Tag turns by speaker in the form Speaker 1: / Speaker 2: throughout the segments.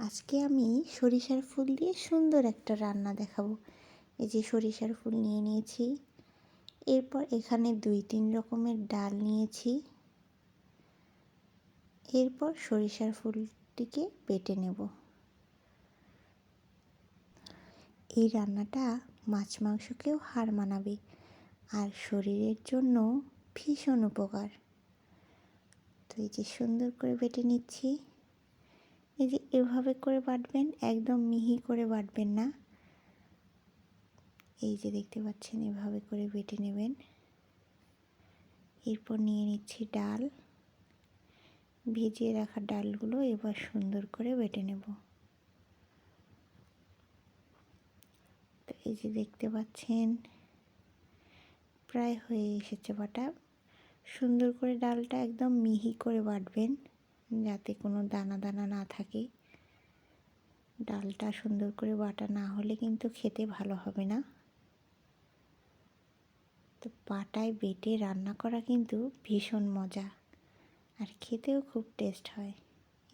Speaker 1: আজকে আমি সরিষার ফুল দিয়ে সুন্দর একটা রান্না দেখাবো। এই যে সরিষার ফুল নিয়ে নিয়েছি। এরপর এখানে দুই তিন রকমের ডাল নিয়েছি। এরপর সরিষার ফুলটিকে বেটে নেব। এই রান্নাটা মাছ মাংসকেও হার মানাবে আর শরীরের জন্য ভীষণ উপকার। তো এই যে সুন্দর করে বেটে নিচ্ছি। এই যে এভাবে করে বাটবেন একদম মিহি করে বাটবেন না। এই যে দেখতে পাচ্ছেন, এভাবে করে বেটে নেবেন। এরপর নিয়ে নিচ্ছি ডাল। ভিজিয়ে রাখা ডালগুলো এবার সুন্দর করে বেটে নেব। তো এই যে দেখতে পাচ্ছেন, প্রায় হয়ে এসেছে বাটা। সুন্দর করে ডালটা একদম মিহি করে বাটবেন যাতে কোনো দানা দানা না থাকে। ডালটা সুন্দর করে বাটা না হলে কিন্তু খেতে ভালো হবে না। তো পাটায় বেটে রান্না করা কিন্তু ভীষণ মজা। আর খেতেও খুব টেস্ট হয়।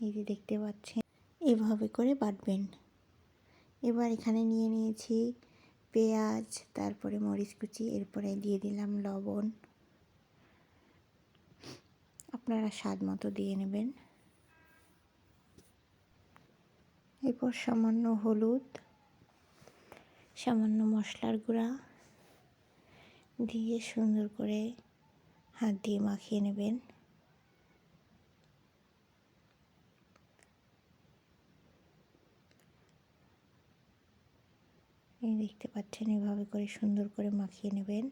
Speaker 1: এই যে দেখতে পাচ্ছেন, এভাবে করে বাটবেন। এবার এখানে নিয়ে নিয়েছি পেঁয়াজ, তারপরে মরিচ কুচি, এরপরে দিয়ে দিলাম লবণ। আপনারা স্বাদ মতো দিয়ে নেবেন। এরপর সামান্য হলুদ, সামান্য মশলার গুঁড়া দিয়ে সুন্দর করে হাত দিয়ে মাখিয়ে নেবেন। এই দেখতে পাচ্ছেন, এভাবে করে সুন্দর করে মাখিয়ে নেবেন।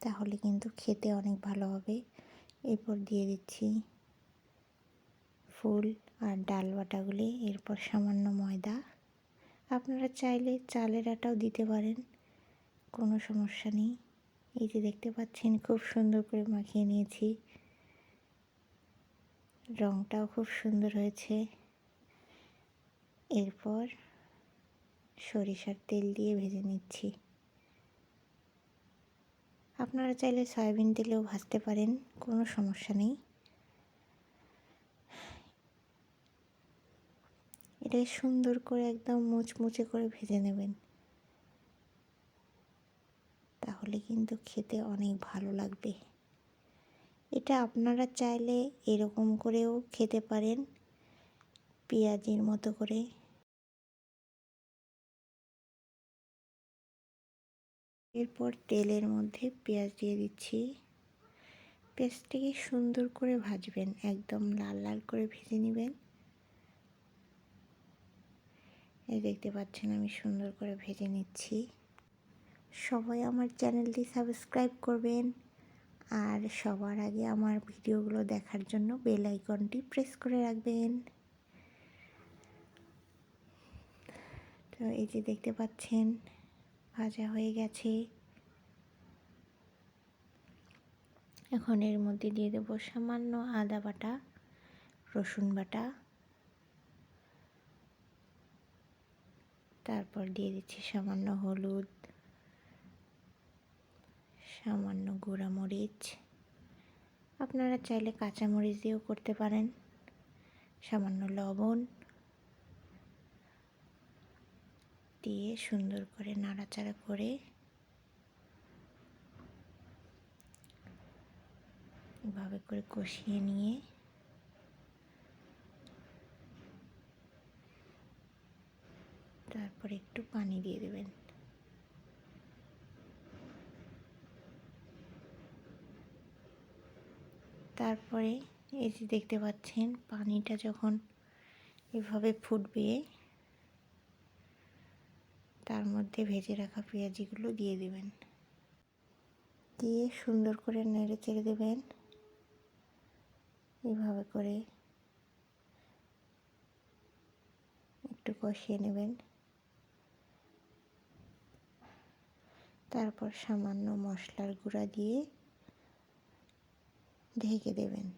Speaker 1: তাহলে কিন্তু খেতে অনেক ভালো হবে। এরপর দিয়ে দিচ্ছি ফুল আর ডাল বাটাগুলি, এরপর সামান্য ময়দা। আপনারা চাইলে চালের আটাও দিতে পারেন, কোনো সমস্যা নেই। এই যে দেখতে পাচ্ছেন, খুব সুন্দর করে মাখিয়ে নিয়েছি। রঙটাও খুব সুন্দর হয়েছে। এরপর সরিষার তেল দিয়ে ভেজে নিচ্ছি। আপনারা চাইলে সয়াবিন তেলেও ভাজতে পারেন, কোনো সমস্যা নেই। এটা সুন্দর করে একদম মুচমুচে করে ভেজে নেবেন। তাহলে কিন্তু খেতে অনেক ভালো লাগবে। এটা আপনারা চাইলে এরকম করেও খেতে পারেন, পেঁয়াজির মতো করে। এরপর তেলের মধ্যে পেঁয়াজ দিয়ে দিচ্ছি। পেঁয়াজটাকে সুন্দর করে ভাজবেন, একদম লাল লাল করে ভেজে নেবেন। এই দেখতে পাচ্ছেন আমি সুন্দর করে ভেজে নিচ্ছি। সবাই আমার চ্যানেলটি সাবস্ক্রাইব করবেন আর সবার আগে আমার ভিডিওগুলো দেখার জন্য বেল আইকনটি প্রেস করে রাখবেন। তো এই যে দেখতে পাচ্ছেন, ভাজা হয়ে গেছে। এখন এর মধ্যে দিয়ে দেবো সামান্য আদা বাটা, রসুন বাটা। তারপর দিয়ে দিচ্ছি সামান্য হলুদ, সামান্য গুঁড়া মরিচ আপনারা চাইলে কাঁচা মরিচ দিয়েও করতে পারেন, সামান্য লবণ দিয়ে সুন্দর করে নাড়াচাড়া করে এভাবে করে কষিয়ে নিয়ে তারপরে একটু পানি দিয়ে দেবেন। তারপরে এই যে দেখতে পাচ্ছেন, পানিটা যখন এভাবে ফুটবে, তার মধ্যে ভেজে রাখা পেঁয়াজিগুলো দিয়ে দেবেন। দিয়ে সুন্দর করে নেড়ে চেড়ে দেবেন। এভাবে করে একটু কষিয়ে নেবেন। তারপর সামান্য মশলার গুঁড়া দিয়ে ঢেকে দেবেন।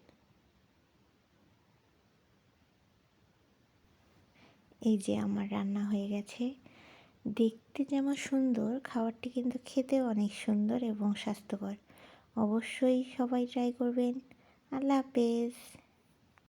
Speaker 1: এই যে আমার রান্না হয়ে গেছে। দেখতে যেমন সুন্দর, খাবারটি কিন্তু খেতেও অনেক সুন্দর এবং স্বাস্থ্যকর। অবশ্যই সবাই ট্রাই করবেন। আল্লাহ হাফেজ।